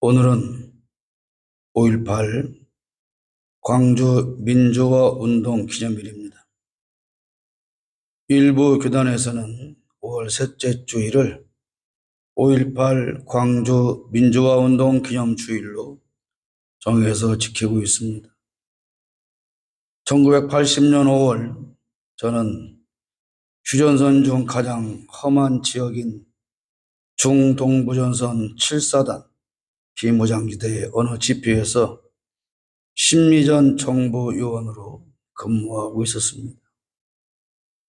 오늘은 5.18 광주 민주화 운동 기념일입니다. 일부 교단에서는 5월 셋째 주일을 5.18 광주 민주화 운동 기념 주일로 정해서 지키고 있습니다. 1980년 5월 저는 휴전선 중 가장 험한 지역인 중동부전선 7사단 비무장지대의 어느 지표에서 심리전 정보요원으로 근무하고 있었습니다.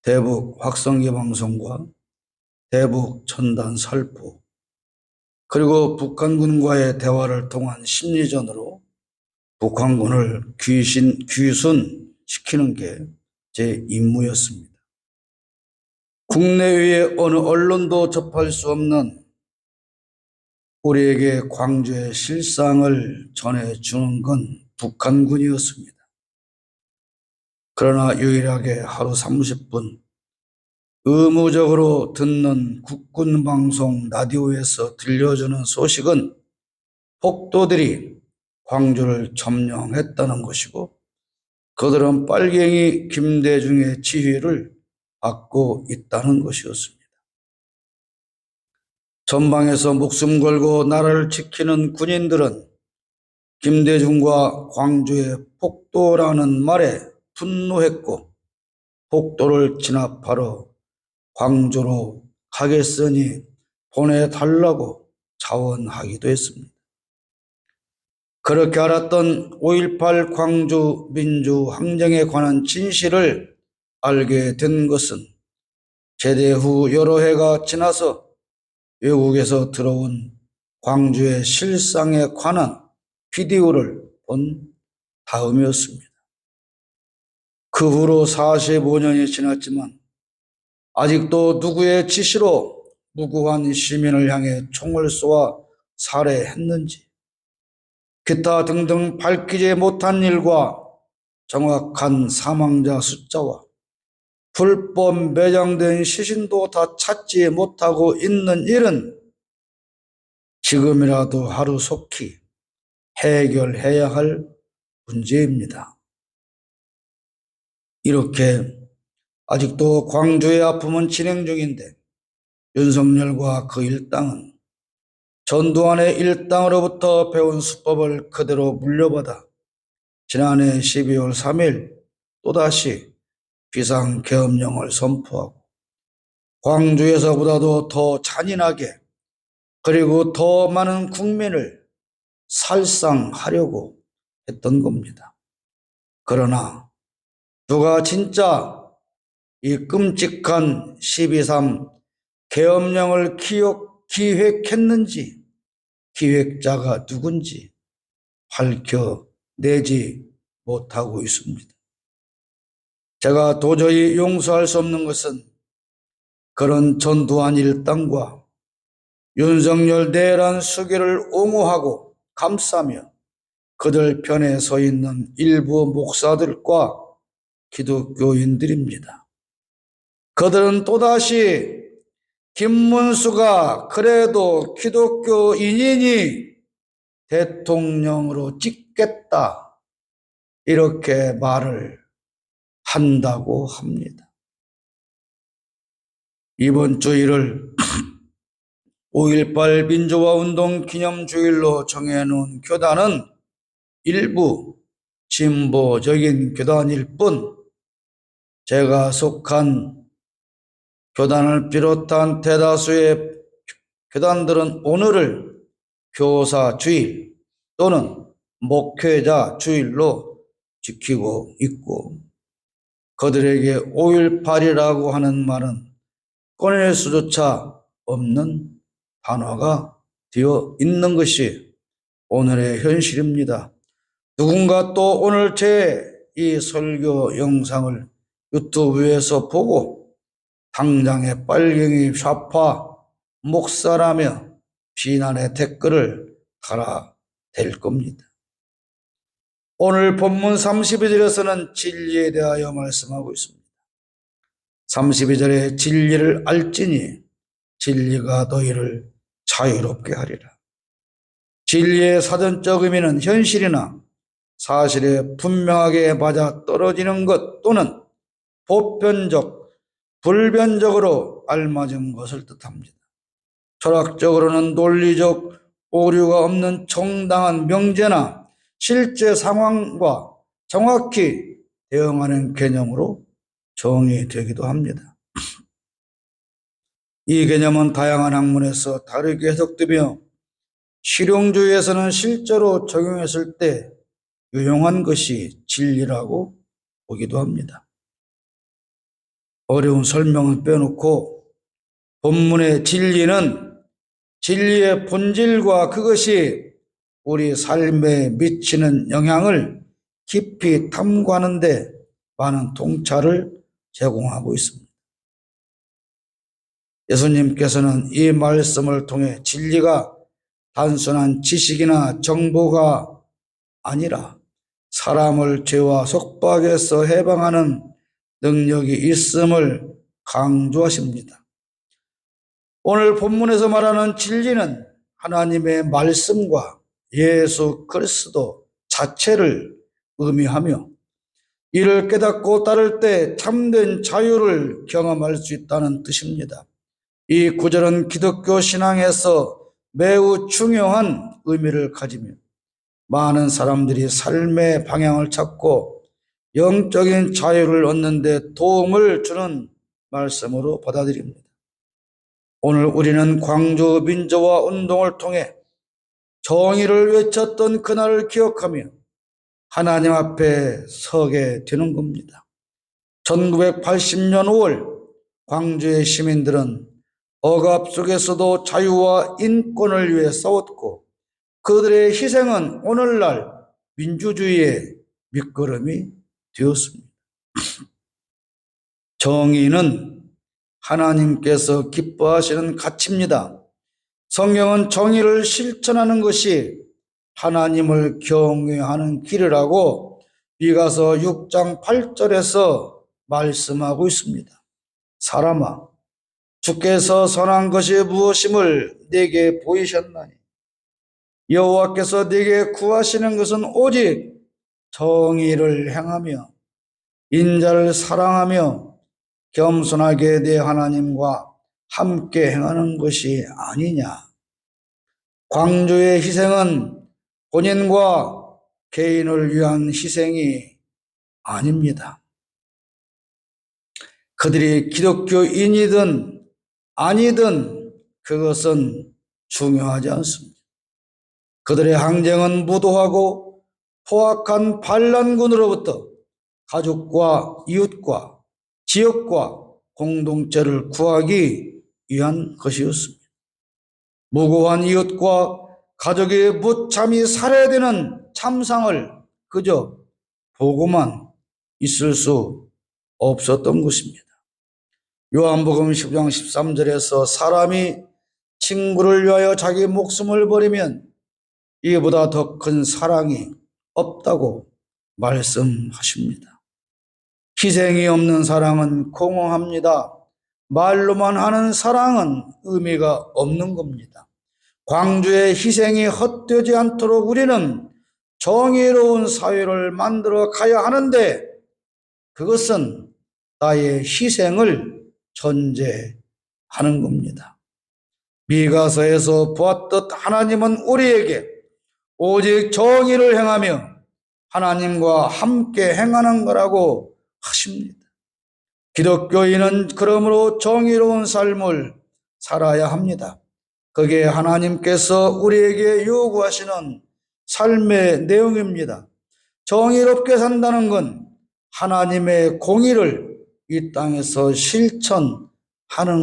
대북 확성기 방송과 대북 전단 살포, 그리고 북한군과의 대화를 통한 심리전으로 북한군을 귀신, 귀순시키는 게 제 임무였습니다. 국내외의 어느 언론도 접할 수 없는 우리에게 광주의 실상을 전해주는 건 북한군이었습니다. 그러나 유일하게 하루 30분 의무적으로 듣는 국군 방송 라디오에서 들려주는 소식은 폭도들이 광주를 점령했다는 것이고 그들은 빨갱이 김대중의 지휘를 받고 있다는 것이었습니다. 전방에서 목숨 걸고 나라를 지키는 군인들은 김대중과 광주의 폭도라는 말에 분노했고 폭도를 진압하러 광주로 가겠으니 보내달라고 자원하기도 했습니다. 그렇게 알았던 5.18 광주 민주항쟁에 관한 진실을 알게 된 것은 제대 후 여러 해가 지나서 외국에서 들어온 광주의 실상에 관한 비디오를 본 다음이었습니다. 그 후로 45년이 지났지만 아직도 누구의 지시로 무고한 시민을 향해 총을 쏘아 살해했는지 기타 등등 밝히지 못한 일과 정확한 사망자 숫자와 불법 매장된 시신도 다 찾지 못하고 있는 일은 지금이라도 하루속히 해결해야 할 문제입니다. 이렇게 아직도 광주의 아픔은 진행 중인데 윤석열과 그 일당은 전두환의 일당으로부터 배운 수법을 그대로 물려받아 지난해 12월 3일 또다시 비상 계엄령을 선포하고 광주에서보다도 더 잔인하게 그리고 더 많은 국민을 살상하려고 했던 겁니다. 그러나 누가 진짜 이 끔찍한 12.3 계엄령을 기억, 기획했는지 기획자가 누군지 밝혀내지 못하고 있습니다. 제가 도저히 용서할 수 없는 것은 그런 전두환 일당과 윤석열 내란 수계를 옹호하고 감싸며 그들 편에 서 있는 일부 목사들과 기독교인들입니다. 그들은 또다시 김문수가 그래도 기독교인이니 대통령으로 찍겠다 이렇게 말을 한다고 합니다. 이번 주일을 5.18 민주화 운동 기념주일로 정해놓은 교단은 일부 진보적인 교단일 뿐 제가 속한 교단을 비롯한 대다수의 교단들은 오늘을 교사 주일 또는 목회자 주일로 지키고 있고 그들에게 5.18이라고 하는 말은 꺼낼 수조차 없는 단어가 되어 있는 것이 오늘의 현실입니다. 누군가 또 오늘 제 이 설교 영상을 유튜브에서 보고 당장의 빨갱이 좌파 목사라며 비난의 댓글을 달아 댈 겁니다. 오늘 본문 32절에서는 진리에 대하여 말씀하고 있습니다. 32절에 진리를 알지니 진리가 너희를 자유롭게 하리라. 진리의 사전적 의미는 현실이나 사실에 분명하게 맞아 떨어지는 것 또는 보편적, 불변적으로 알맞은 것을 뜻합니다. 철학적으로는 논리적 오류가 없는 정당한 명제나 실제 상황과 정확히 대응하는 개념으로 정의되기도 합니다. 이 개념은 다양한 학문에서 다르게 해석되며 실용주의에서는 실제로 적용했을 때 유용한 것이 진리라고 보기도 합니다. 어려운 설명은 빼놓고 본문의 진리는 진리의 본질과 그것이 우리 삶에 미치는 영향을 깊이 탐구하는데 많은 통찰을 제공하고 있습니다. 예수님께서는 이 말씀을 통해 진리가 단순한 지식이나 정보가 아니라 사람을 죄와 속박에서 해방하는 능력이 있음을 강조하십니다. 오늘 본문에서 말하는 진리는 하나님의 말씀과 예수 그리스도 자체를 의미하며 이를 깨닫고 따를 때 참된 자유를 경험할 수 있다는 뜻입니다. 이 구절은 기독교 신앙에서 매우 중요한 의미를 가지며 많은 사람들이 삶의 방향을 찾고 영적인 자유를 얻는 데 도움을 주는 말씀으로 받아들입니다. 오늘 우리는 광주 민주화 운동을 통해 정의를 외쳤던 그날을 기억하며 하나님 앞에 서게 되는 겁니다. 1980년 5월 광주의 시민들은 억압 속에서도 자유와 인권을 위해 싸웠고 그들의 희생은 오늘날 민주주의의 밑거름이 되었습니다. 정의는 하나님께서 기뻐하시는 가치입니다. 성경은 정의를 실천하는 것이 하나님을 경외하는 길이라고 미가서 6장 8절에서 말씀하고 있습니다. 사람아, 주께서 선한 것이 무엇임을 내게 보이셨나니 여호와께서 내게 구하시는 것은 오직 정의를 행하며 인자를 사랑하며 겸손하게 내 하나님과 함께 행하는 것이 아니냐. 광주의 희생은 본인과 개인을 위한 희생이 아닙니다. 그들이 기독교인이든 아니든 그것은 중요하지 않습니다. 그들의 항쟁은 무도하고 포악한 반란군으로부터 가족과 이웃과 지역과 공동체를 구하기 위한 것이었습니다. 무고한 이웃과 가족이 무참히 살해되는 참상을 그저 보고만 있을 수 없었던 것입니다. 요한복음 10장 13절에서 사람이 친구를 위하여 자기 목숨을 버리면 이보다 더 큰 사랑이 없다고 말씀하십니다. 희생이 없는 사랑은 공허합니다. 말로만 하는 사랑은 의미가 없는 겁니다. 광주의 희생이 헛되지 않도록 우리는 정의로운 사회를 만들어 가야 하는데 그것은 나의 희생을 전제하는 겁니다. 미가서에서 보았듯 하나님은 우리에게 오직 정의를 행하며 하나님과 함께 행하는 거라고 하십니다. 기독교인은 그러므로 정의로운 삶을 살아야 합니다. 그게 하나님께서 우리에게 요구하시는 삶의 내용입니다. 정의롭게 산다는 건 하나님의 공의를 이 땅에서 실천하는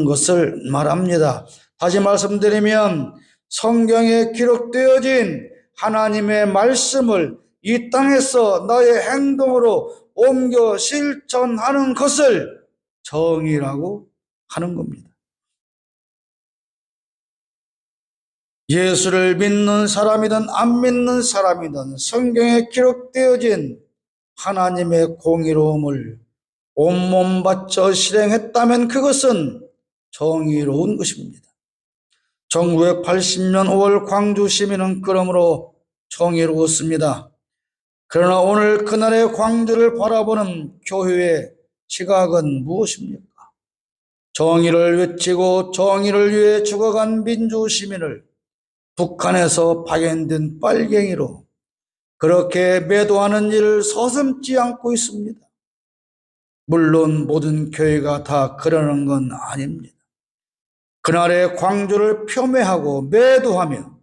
것을 말합니다. 다시 말씀드리면 성경에 기록되어진 하나님의 말씀을 이 땅에서 나의 행동으로 옮겨 실천하는 것을 정의라고 하는 겁니다. 예수를 믿는 사람이든 안 믿는 사람이든 성경에 기록되어진 하나님의 공의로움을 온몸 바쳐 실행했다면 그것은 정의로운 것입니다. 1980년 5월 광주 시민은 그러므로 정의로웠습니다. 그러나 오늘 그날의 광주를 바라보는 교회의 시각은 무엇입니까? 정의를 외치고 정의를 위해 죽어간 민주 시민을 북한에서 파견된 빨갱이로 그렇게 매도하는 일을 서슴지 않고 있습니다. 물론 모든 교회가 다 그러는 건 아닙니다. 그날의 광주를 폄훼하고 매도하며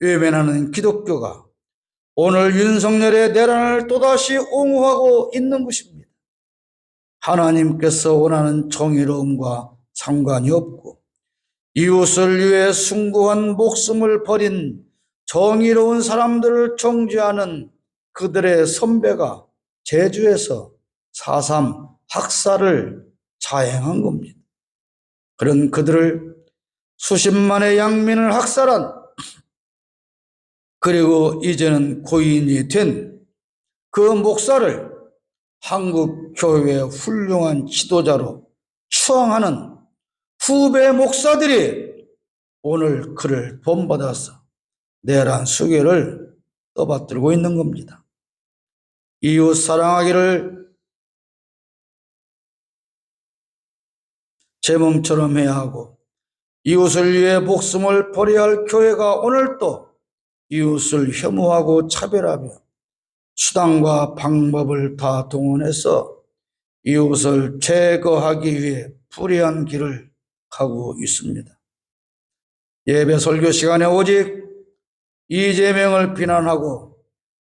외면하는 기독교가 오늘 윤석열의 내란을 또다시 옹호하고 있는 것입니다. 하나님께서 원하는 정의로움과 상관이 없고 이웃을 위해 숭고한 목숨을 버린 정의로운 사람들을 정죄하는 그들의 선배가 제주에서 4.3 학살을 자행한 겁니다. 그런 그들을 수십만의 양민을 학살한 그리고 이제는 고인이 된 그 목사를 한국 교회의 훌륭한 지도자로 추앙하는 후배 목사들이 오늘 그를 본받아서 내란 수계를 떠받들고 있는 겁니다. 이웃 사랑하기를 제 몸처럼 해야 하고 이웃을 위해 목숨을 버려야 할 교회가 오늘 또 이웃을 혐오하고 차별하며 수단과 방법을 다 동원해서 이웃을 제거하기 위해 불의한 길을 가고 있습니다. 예배 설교 시간에 오직 이재명을 비난하고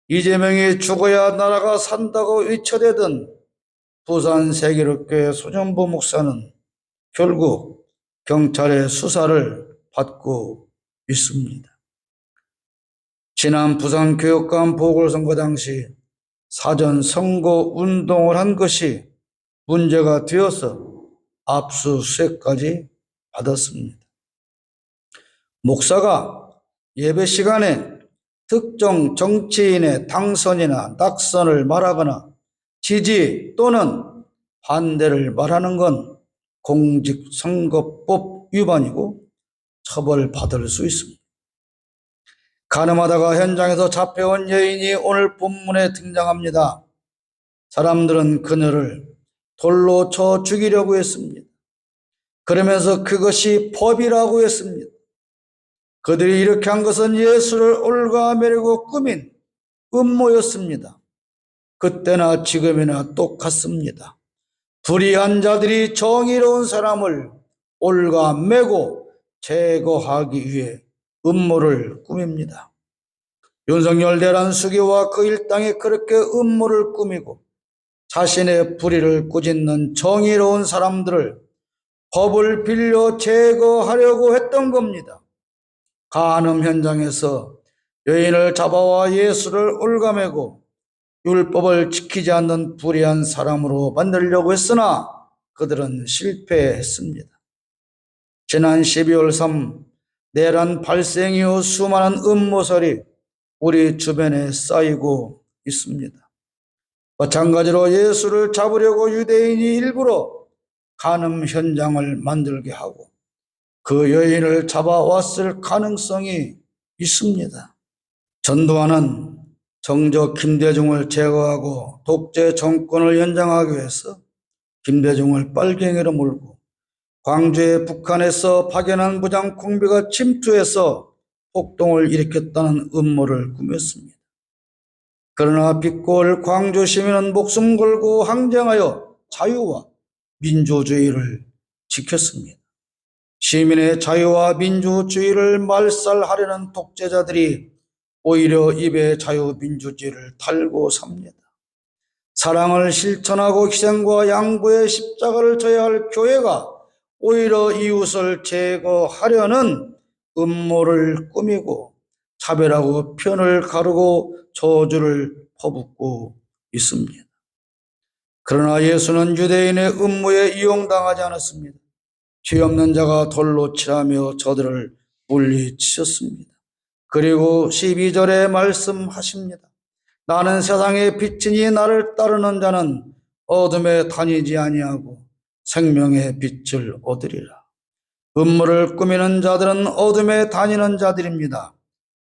이재명이 죽어야 나라가 산다고 외쳐대던 부산 세계력교회 소년보 목사는 결국 경찰의 수사를 받고 있습니다. 지난 부산 교육감 보궐선거 당시 사전 선거 운동을 한 것이 문제가 되어서 압수수색까지 받았습니다. 목사가 예배 시간에 특정 정치인의 당선이나 낙선을 말하거나 지지 또는 반대를 말하는 건 공직선거법 위반이고 처벌받을 수 있습니다. 가늠하다가 현장에서 잡혀온 여인이 오늘 본문에 등장합니다. 사람들은 그녀를 돌로 쳐 죽이려고 했습니다. 그러면서 그것이 법이라고 했습니다. 그들이 이렇게 한 것은 예수를 올가매려고 꾸민 음모였습니다. 그때나 지금이나 똑같습니다. 불의한 자들이 정의로운 사람을 올가매고 제거하기 위해 음모를 꾸밉니다. 윤석열 대란 수기와 그 일당이 그렇게 음모를 꾸미고 자신의 불의를 꾸짖는 정의로운 사람들을 법을 빌려 제거하려고 했던 겁니다. 간음 현장에서 여인을 잡아와 예수를 올가매고 율법을 지키지 않는 불의한 사람으로 만들려고 했으나 그들은 실패했습니다. 지난 12월 3 내란 발생 이후 수많은 음모설이 우리 주변에 쌓이고 있습니다. 마찬가지로 예수를 잡으려고 유대인이 일부러 간음 현장을 만들게 하고 그 여인을 잡아왔을 가능성이 있습니다. 전두환은 정적 김대중을 제거하고 독재 정권을 연장하기 위해서 김대중을 빨갱이로 몰고 광주에 북한에서 파견한 무장 공비가 침투해서 폭동을 일으켰다는 음모를 꾸몄습니다. 그러나 빛골 광주 시민은 목숨 걸고 항쟁하여 자유와 민주주의를 지켰습니다. 시민의 자유와 민주주의를 말살하려는 독재자들이 오히려 입에 자유민주주의를 달고 삽니다. 사랑을 실천하고 희생과 양보의 십자가를 져야 할 교회가 오히려 이웃을 제거하려는 음모를 꾸미고 차별하고 편을 가르고 저주를 퍼붓고 있습니다. 그러나 예수는 유대인의 음모에 이용당하지 않았습니다. 죄 없는 자가 돌로 치라며 저들을 물리치셨습니다. 그리고 12절에 말씀하십니다. 나는 세상의 빛이니 나를 따르는 자는 어둠에 다니지 아니하고 생명의 빛을 얻으리라. 음모를 꾸미는 자들은 어둠에 다니는 자들입니다.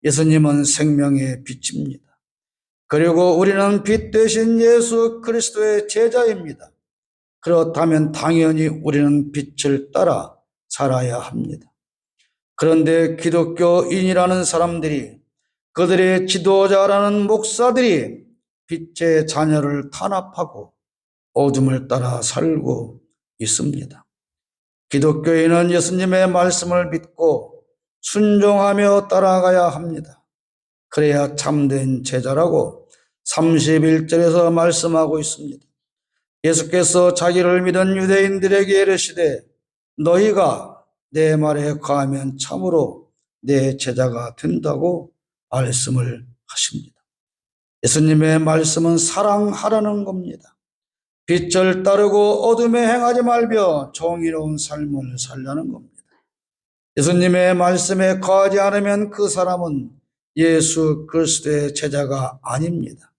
예수님은 생명의 빛입니다. 그리고 우리는 빛 대신 예수 그리스도의 제자입니다. 그렇다면 당연히 우리는 빛을 따라 살아야 합니다. 그런데 기독교인이라는 사람들이 그들의 지도자라는 목사들이 빛의 자녀를 탄압하고 어둠을 따라 살고 있습니다. 기독교인은 예수님의 말씀을 믿고 순종하며 따라가야 합니다. 그래야 참된 제자라고 31절에서 말씀하고 있습니다. 예수께서 자기를 믿은 유대인들에게 이르시되 너희가 내 말에 거하면 참으로 내 제자가 된다고 말씀을 하십니다. 예수님의 말씀은 사랑하라는 겁니다. 빛을 따르고 어둠에 행하지 말며 정의로운 삶을 살라는 겁니다. 예수님의 말씀에 거하지 않으면 그 사람은 예수 그리스도의 제자가 아닙니다.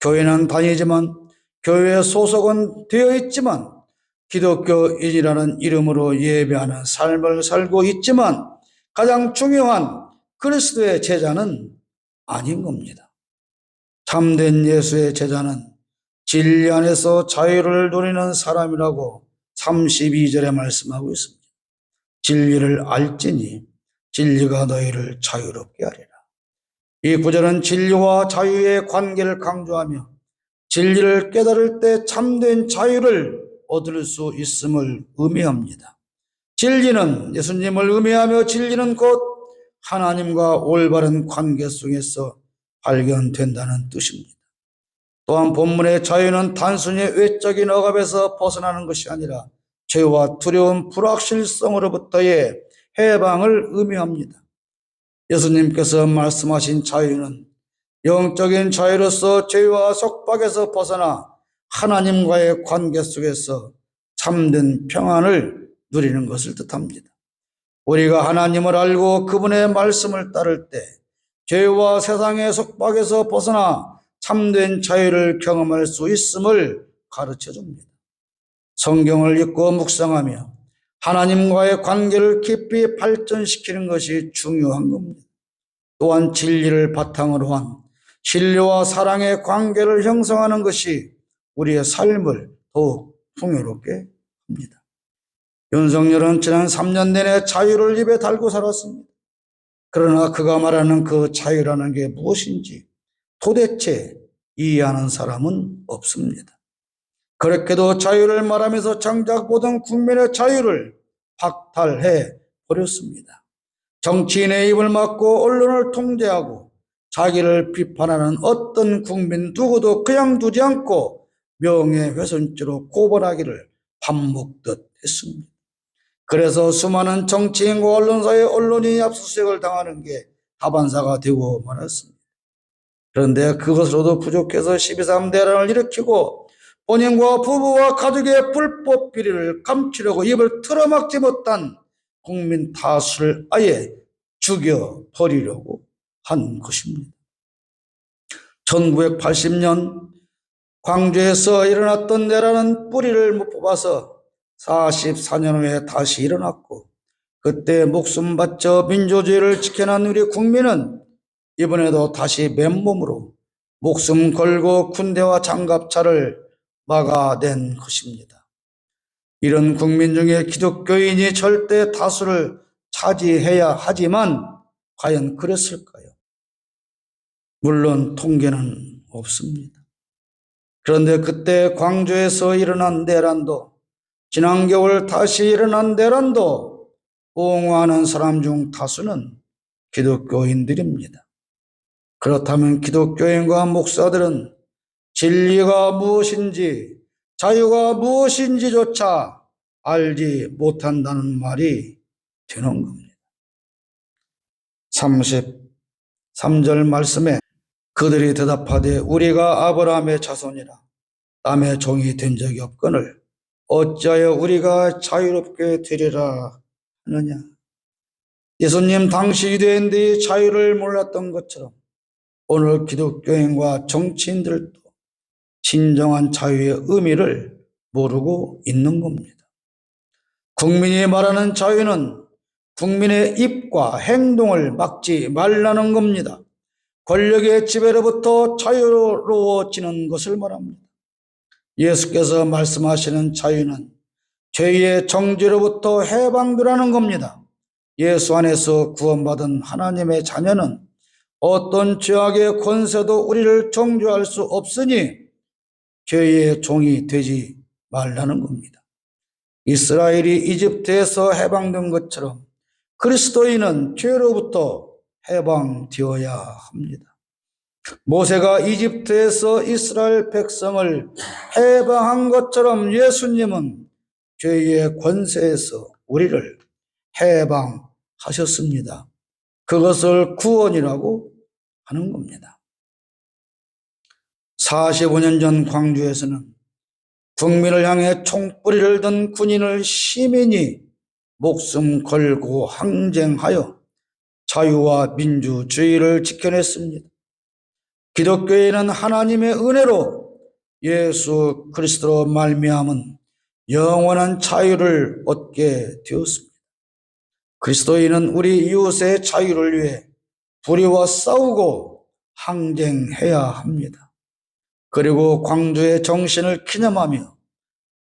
교회는 다니지만 교회에 소속은 되어 있지만 기독교인이라는 이름으로 예배하는 삶을 살고 있지만 가장 중요한 그리스도의 제자는 아닌 겁니다. 참된 예수의 제자는 진리 안에서 자유를 누리는 사람이라고 32절에 말씀하고 있습니다. 진리를 알지니 진리가 너희를 자유롭게 하리라. 이 구절은 진리와 자유의 관계를 강조하며 진리를 깨달을 때 참된 자유를 얻을 수 있음을 의미합니다. 진리는 예수님을 의미하며 진리는 곧 하나님과 올바른 관계 속에서 발견된다는 뜻입니다. 또한 본문의 자유는 단순히 외적인 억압에서 벗어나는 것이 아니라 죄와 두려운 불확실성으로부터의 해방을 의미합니다. 예수님께서 말씀하신 자유는 영적인 자유로서 죄와 속박에서 벗어나 하나님과의 관계 속에서 참된 평안을 누리는 것을 뜻합니다. 우리가 하나님을 알고 그분의 말씀을 따를 때 죄와 세상의 속박에서 벗어나 참된 자유를 경험할 수 있음을 가르쳐 줍니다. 성경을 읽고 묵상하며 하나님과의 관계를 깊이 발전시키는 것이 중요한 겁니다. 또한 진리를 바탕으로 한 신뢰와 사랑의 관계를 형성하는 것이 우리의 삶을 더욱 풍요롭게 합니다. 윤석열은 지난 3년 내내 자유를 입에 달고 살았습니다. 그러나 그가 말하는 그 자유라는 게 무엇인지 도대체 이해하는 사람은 없습니다. 그렇게도 자유를 말하면서 정작 모든 국민의 자유를 박탈해 버렸습니다. 정치인의 입을 막고 언론을 통제하고 자기를 비판하는 어떤 국민 누구도 그냥 두지 않고 명예훼손죄로 고발하기를 반복듯 했습니다. 그래서 수많은 정치인과 언론사의 언론이 압수수색을 당하는 게 다반사가 되고 말았습니다. 그런데 그것으로도 부족해서 12.3 대란을 일으키고 본인과 부부와 가족의 불법 비리를 감추려고 입을 틀어막지 못한 국민 다수를 아예 죽여버리려고 한 것입니다. 1980년 광주에서 일어났던 내라는 뿌리를 못 뽑아서 44년 후에 다시 일어났고 그때 목숨 바쳐 민주주의를 지켜낸 우리 국민은 이번에도 다시 맨몸으로 목숨 걸고 군대와 장갑차를 막아낸 것입니다. 이런 국민 중에 기독교인이 절대 다수를 차지해야 하지만 과연 그랬을까요? 물론 통계는 없습니다. 그런데 그때 광주에서 일어난 내란도 지난 겨울 다시 일어난 내란도 옹호하는 사람 중 다수는 기독교인들입니다. 그렇다면 기독교인과 목사들은 진리가 무엇인지 자유가 무엇인지조차 알지 못한다는 말이 되는 겁니다. 33절 말씀에 그들이 대답하되 우리가 아브라함의 자손이라 남의 종이 된 적이 없거늘 어찌하여 우리가 자유롭게 되리라 하느냐. 예수님 당시 유대인들이 자유를 몰랐던 것처럼 오늘 기독교인과 정치인들도 진정한 자유의 의미를 모르고 있는 겁니다. 국민이 말하는 자유는 국민의 입과 행동을 막지 말라는 겁니다. 권력의 지배로부터 자유로워지는 것을 말합니다. 예수께서 말씀하시는 자유는 죄의 정죄로부터 해방되라는 겁니다. 예수 안에서 구원받은 하나님의 자녀는 어떤 죄악의 권세도 우리를 정죄할 수 없으니 죄의 종이 되지 말라는 겁니다. 이스라엘이 이집트에서 해방된 것처럼 그리스도인은 죄로부터 해방되어야 합니다. 모세가 이집트에서 이스라엘 백성을 해방한 것처럼 예수님은 죄의 권세에서 우리를 해방하셨습니다. 그것을 구원이라고 하는 겁니다. 45년 전 광주에서는 국민을 향해 총뿌리를 든 군인을 시민이 목숨 걸고 항쟁하여 자유와 민주주의를 지켜냈습니다. 기독교에는 하나님의 은혜로 예수 그리스도로 말미암은 영원한 자유를 얻게 되었습니다. 그리스도인은 우리 이웃의 자유를 위해 불의와 싸우고 항쟁해야 합니다. 그리고 광주의 정신을 기념하며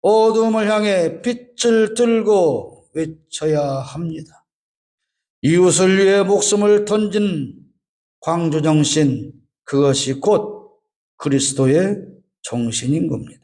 어둠을 향해 빛을 들고 외쳐야 합니다. 이웃을 위해 목숨을 던진 광주 정신, 그것이 곧 그리스도의 정신인 겁니다.